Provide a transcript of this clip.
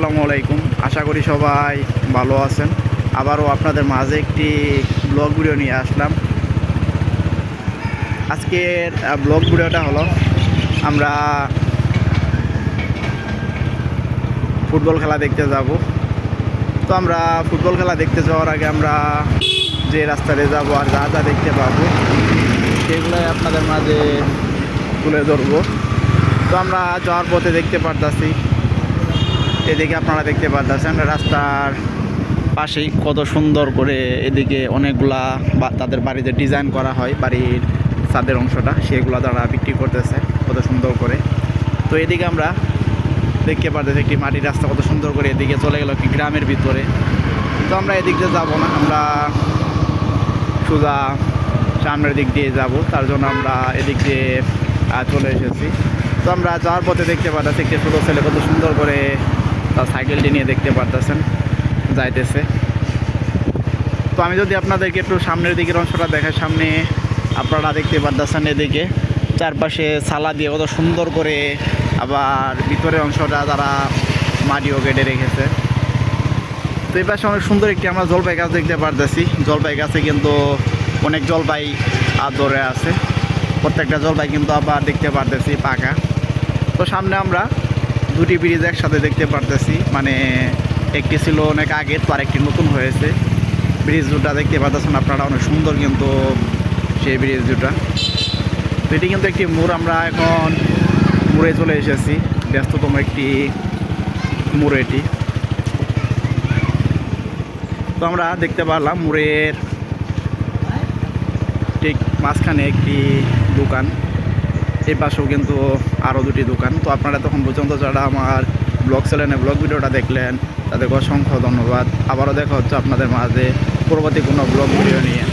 আসসালামু আলাইকুম। আশা করি সবাই ভালো আছেন। আবারও আপনাদের মাঝে একটি ব্লগ ভিডিও নিয়ে আসলাম। আজকের ব্লগ ভিডিওটা হলো, আমরা ফুটবল খেলা দেখতে যাব। তো আমরা ফুটবল খেলা দেখতে যাওয়ার আগে আমরা যে রাস্তাতে যাব আর যা যা দেখতে পাবো, সেগুলোই আপনাদের মাঝে তুলে ধরবো। তো আমরা যাওয়ার পথে দেখতে পারতাছি এদিকে আপনারা দেখতে পারতেছেন রাস্তার পাশেই কত সুন্দর করে এদিকে অনেকগুলা বা তাদের বাড়িতে ডিজাইন করা হয়, বাড়ির ছাদের অংশটা, সেগুলো তারা বিক্রি করতেছে কত সুন্দর করে। তো এদিকে আমরা দেখতে পারতেছি একটি মাটির রাস্তা কত সুন্দর করে এদিকে চলে গেল একটি গ্রামের ভিতরে। তো আমরা এদিক দিয়ে যাব না, আমরা সোজা সামনের দিক দিয়ে যাব, তার জন্য আমরা এদিক দিয়ে চলে এসেছি। তো আমরা যাওয়ার পথে দেখতে পারতেছি একটি ছোটো ছেলে কত সুন্দর করে তার সাইকেলটি নিয়ে দেখতে পারতেছেন, যাইতেছে। তো আমি যদি আপনাদেরকে একটু সামনের দিকের অংশটা দেখাই, সামনে আপনারা দেখতে পারতেছেন এদিকে। চারপাশে সালা দিয়ে কত সুন্দর করে আবার ভিতরের অংশটা তারা মাটিও কেটে রেখেছে। তো এই পাশে অনেক সুন্দর একটি আমরা জলপাই গাছ দেখতে পারতেছি। জলপাই গাছে কিন্তু অনেক জলপাই ধরে আছে। প্রত্যেকটা জলপাই কিন্তু আবার দেখতে পারতেছি পাকা। তো সামনে আমরা দুটি ব্রিজ একসাথে দেখতে পারতেছি। মানে একটি ছিল অনেক আগে তো আরেকটি নতুন হয়েছে। ব্রিজ দুটা দেখতে পারতেছেন আপনারা, অনেক সুন্দর কিন্তু সেই ব্রিজ দুটা। এটি কিন্তু একটি মোড়, আমরা এখন মোড়ে চলে এসেছি। ব্যস্ততম একটি মোড় এটি। তো আমরা দেখতে পারলাম মোড়ের ঠিক মাঝখানে একটি দোকান। এই পাশেও কিন্তু আরও দুটি দোকান। তো আপনারা তখন পর্যন্ত যারা আমার ব্লগ চ্যানেলে, ব্লগ ভিডিওটা দেখলেন, তাদেরকে অসংখ্য ধন্যবাদ। আবারও দেখা হচ্ছে আপনাদের মাঝে পরবর্তী কোনো ব্লগ ভিডিও নিয়ে।